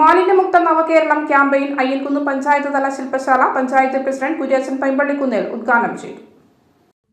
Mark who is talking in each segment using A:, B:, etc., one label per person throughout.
A: മാലിന്യമുക്ത നവകേരളം ക്യാമ്പയിൻ അയ്യൽക്കുന്ന് പഞ്ചായത്ത് തല ശില്പശാല പഞ്ചായത്ത് പ്രസിഡന്റ് കുര്യാച്ചൻ പൈമ്പള്ളിക്കുന്നേൽ ഉദ്ഘാടനം ചെയ്തു.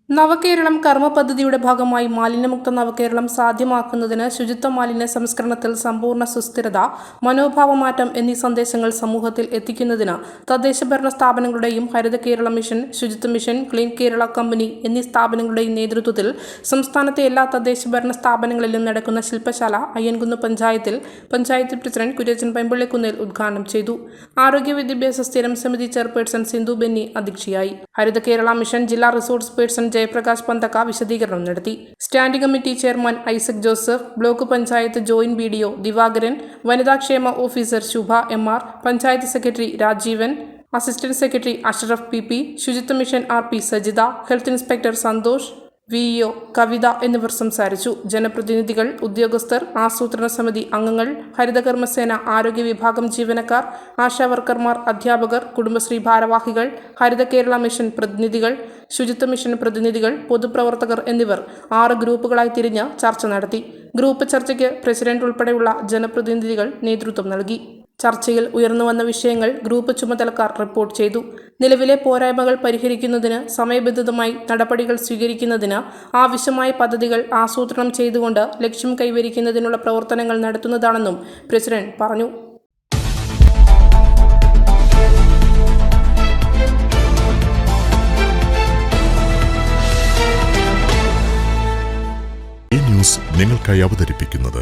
A: നവകേരളം കർമ്മ പദ്ധതിയുടെ ഭാഗമായി മാലിന്യമുക്ത നവകേരളം സാധ്യമാക്കുന്നതിന് ശുചിത്വ മാലിന്യ സംസ്കരണത്തിൽ സമ്പൂർണ സുസ്ഥിരത മനോഭാവമാറ്റം എന്നീ സന്ദേശങ്ങൾ സമൂഹത്തിൽ എത്തിക്കുന്നതിന് തദ്ദേശ ഭരണ സ്ഥാപനങ്ങളുടെയും ഹരിത കേരള മിഷൻ ശുചിത്വ മിഷൻ ക്ലീൻ കേരള കമ്പനി എന്നീ സ്ഥാപനങ്ങളുടെയും നേതൃത്വത്തിൽ സംസ്ഥാനത്തെ എല്ലാ തദ്ദേശ ഭരണ സ്ഥാപനങ്ങളിലും നടക്കുന്ന ശില്പശാല അയ്യൻകുന്ന് പഞ്ചായത്തിൽ പഞ്ചായത്ത് പ്രസിഡന്റ് കുര്യച്ചൻ പൈമ്പള്ളിക്കുന്നിൽ ഉദ്ഘാടനം ചെയ്തു. ആരോഗ്യ വിദ്യാഭ്യാസ സ്ഥിരം സമിതി ചെയർപേഴ്സൺ സിന്ധു ബെന്നി അധ്യക്ഷയായി. ഹരിത കേരള മിഷൻ ജില്ലാ റിസോഴ്സ് പേഴ്സൺ ജയപ്രകാശ് പന്തക്ക വിശദീകരണം നടത്തി. Standing committee chairman Isaac Joseph block panchayat joint B D O Divakaran വനിതാക്ഷേമ officer Shubha M R panchayat secretary Rajeevan assistant secretary Ashraf P P ശുചിത്വ mission R P Sajitha health inspector Santhosh V O Kavitha എന്നിവർ സംസാരിച്ചു. ജനപ്രതിനിധികൾ ഉദ്യോഗസ്ഥർ ആസൂത്രണ സമിതി അംഗങ്ങൾ ഹരിതകർമ്മസേന ആരോഗ്യ വിഭാഗം ജീവനക്കാർ ആശാവർക്കർമാർ അധ്യാപകർ കുടുംബശ്രീ ഭാരവാഹികൾ ഹരിത കേരള മിഷൻ പ്രതിനിധികൾ ശുചിത്വ മിഷൻ പ്രതിനിധികൾ പൊതുപ്രവർത്തകർ എന്നിവർ ആറ് ഗ്രൂപ്പുകളായി തിരിഞ്ഞ് ചർച്ച നടത്തി. ഗ്രൂപ്പ് ചർച്ചയ്ക്ക് പ്രസിഡന്റ് ഉൾപ്പെടെയുള്ള ജനപ്രതിനിധികൾ നേതൃത്വം നൽകി. ചർച്ചയിൽ ഉയർന്നുവന്ന വിഷയങ്ങൾ ഗ്രൂപ്പ് ചുമതലക്കാർ റിപ്പോർട്ട് ചെയ്തു. നിലവിലെ പോരായ്മകൾ പരിഹരിക്കുന്നതിന് സമയബന്ധിതമായി നടപടികൾ സ്വീകരിക്കുന്നതിന് ആവശ്യമായ പദ്ധതികൾ ആസൂത്രണം ചെയ്തുകൊണ്ട് ലക്ഷ്യം കൈവരിക്കുന്നതിനുള്ള പ്രവർത്തനങ്ങൾ നടത്തുന്നതാണെന്നും പ്രസിഡന്റ് പറഞ്ഞു.
B: നിങ്ങൾക്കായി അവതരിപ്പിക്കുന്നത്